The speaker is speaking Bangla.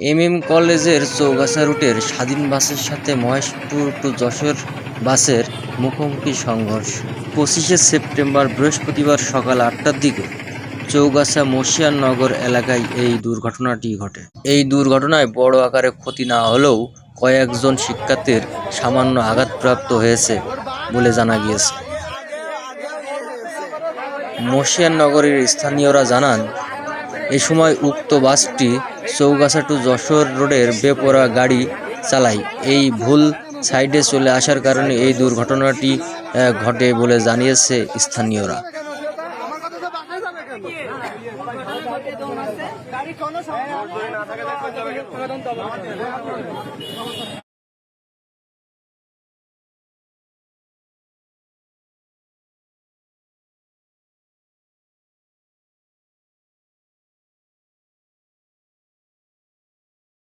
এম এম কলেজের চৌগাছা রুটের স্বাধীন বাসের সাথে মহেশপুর টু যশোর বাসের মুখোমুখি সংঘর্ষ। পঁচিশে সেপ্টেম্বর বৃহস্পতিবার সকাল আটটার দিকে চৌগাছা মশিয়াননগর এলাকায় এই দুর্ঘটনাটি ঘটে। এই দুর্ঘটনায় বড় আকারে ক্ষতি না হলেও কয়েকজন শিক্ষার্থীর সামান্য আঘাতপ্রাপ্ত হয়েছে বলে জানা গিয়েছে। মশিয়াননগরের স্থানীয়রা জানান এ সময় উক্ত বাসটি চৌগাছা টু যশোর রোডের বেপরা গাড়ি চালায়। এই ভুল সাইডে চলে আসার কারণে এই দুর্ঘটনাটি ঘটে বলে জানিয়েছে স্থানীয়রা। কোনো সমস্যা